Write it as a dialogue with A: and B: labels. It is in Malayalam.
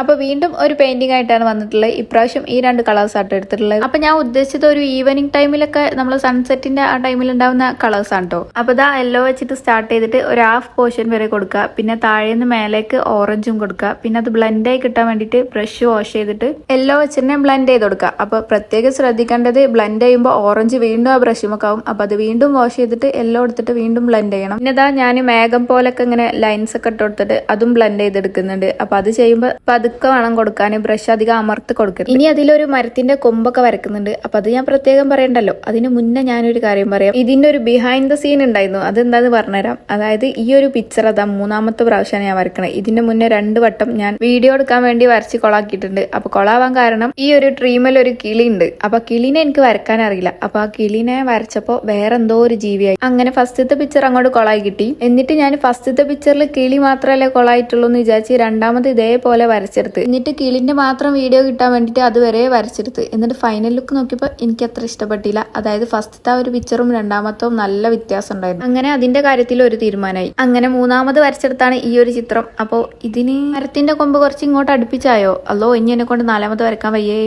A: അപ്പൊ വീണ്ടും ഒരു പെയിന്റിംഗ് ആയിട്ടാണ് വന്നിട്ടുള്ളത്. ഇപ്രാവശ്യം ഈ രണ്ട് കളേഴ്സ് ആട്ടോ എടുത്തിട്ടുള്ളത്. അപ്പൊ ഞാൻ ഉദ്ദേശിച്ചത് ഒരു ഈവനിങ് ടൈമിലൊക്കെ നമ്മൾ സൺസെറ്റിന്റെ ആ ടൈമിൽ ഉണ്ടാവുന്ന കളേഴ്സ് ആണ് കേട്ടോ അപ്പൊ ഇതാ യെല്ലോ വെച്ചിട്ട് സ്റ്റാർട്ട് ചെയ്തിട്ട് ഒരു ഹാഫ് പോർഷൻ വരെ കൊടുക്കുക. പിന്നെ താഴേന്ന് മേലേക്ക് ഓറഞ്ചും കൊടുക്കുക. പിന്നെ അത് ബ്ലെൻഡ് ആയി കിട്ടാൻ വേണ്ടിയിട്ട് ബ്രഷ് വാഷ് ചെയ്തിട്ട് യെല്ലോ വെച്ചിട്ട് ബ്ലെൻഡ് ചെയ്ത് കൊടുക്കുക. അപ്പൊ പ്രത്യേകം ശ്രദ്ധിക്കേണ്ടത് ബ്ലെൻഡ് ചെയ്യുമ്പോൾ ഓറഞ്ച് വീണ്ടും ആ ബ്രഷുമൊക്കെ ആവും. അപ്പൊ അത് വീണ്ടും വാഷ് ചെയ്തിട്ട് യെല്ലോ എടുത്തിട്ട് വീണ്ടും ബ്ലെൻഡ് ചെയ്യണം. പിന്നെ ഇതാ ഞാൻ മേഘം പോലൊക്കെ ഇങ്ങനെ ലൈൻസ് ഒക്കെ ഇട്ട് കൊടുത്തിട്ട് അതും ബ്ലെൻഡ് ചെയ്തെടുക്കുന്നുണ്ട്. അപ്പൊ അത് ചെയ്യുമ്പോൾ പതുക്കെ വേണം കൊടുക്കാൻ ബ്രഷ് അധികം അമർത്ത് കൊടുക്കരുത്. ഇനി അതിലൊരു മരത്തിന്റെ കൊമ്പൊക്കെ വരക്കുന്നുണ്ട്. അപ്പൊ അത് ഞാൻ പ്രത്യേകം പറയണ്ടല്ലോ. അതിന് മുന്നേ ഞാനൊരു കാര്യം പറയാം. ഇതിന്റെ ഒരു ബിഹൈൻഡ് ദ സീൻ ഉണ്ടായിരുന്നു. അതെന്താന്ന് പറഞ്ഞുതരാം. അതായത് ഈ ഒരു പിക്ചർ അതാ മൂന്നാമത്തെ പ്രാവശ്യമാണ് ഞാൻ വരക്കണത് ഇതിന്റെ മുന്നേ രണ്ട് വട്ടം ഞാൻ വീഡിയോ എടുക്കാൻ വേണ്ടി വരച്ച് കൊളാക്കിയിട്ടുണ്ട്. അപ്പൊ കൊളാവാൻ കാരണം ഈ ഒരു ട്രീമിൽ ഒരു കിളി ഉണ്ട്. അപ്പൊ കിളിനെ എനിക്ക് വരക്കാൻ അറിയില്ല. അപ്പൊ ആ കിളിനെ വരച്ചപ്പോ വേറെ എന്തോ ഒരു ജീവിയായി. അങ്ങനെ ഫസ്റ്റത്തെ പിക്ചർ അങ്ങോട്ട് കൊളായി കിട്ടി. എന്നിട്ട് ഞാൻ ഫസ്റ്റത്തെ പിക്ചറിൽ കിളി മാത്രമല്ലേ കൊളായിട്ടുള്ളൂ എന്ന് വിചാരിച്ച് രണ്ടാമത് ഇതേപോലെ വരച്ചെടുത്ത്. എന്നിട്ട് കിളിന്റെ മാത്രം വീഡിയോ കിട്ടാൻ വേണ്ടിയിട്ട് അതുവരെ വരച്ചെടുത്ത്. എന്നിട്ട് ഫൈനൽ ലുക്ക് നോക്കിയപ്പോൾ എനിക്ക് അത്ര ഇഷ്ടപ്പെട്ടില്ല. അതായത് ഫസ്റ്റത്തെ ഒരു പിക്ചറും രണ്ടാമത്തവും നല്ല വ്യത്യാസം ഉണ്ടായിരുന്നു. അങ്ങനെ അതിന്റെ കാര്യത്തിൽ ഒരു തീരുമാനമായി. അങ്ങനെ മൂന്നാമത് വരച്ചെടുത്താണ് ഈ ഒരു ചിത്രം. അപ്പോൾ ഇതിന് മരത്തിന്റെ കൊമ്പ് കുറച്ച് ഇങ്ങോട്ട് അടുപ്പിച്ചായോ? അല്ലോ ഇനി എന്നെ കൊണ്ട് നാലാമത് വരക്കാൻ വയ്യേ.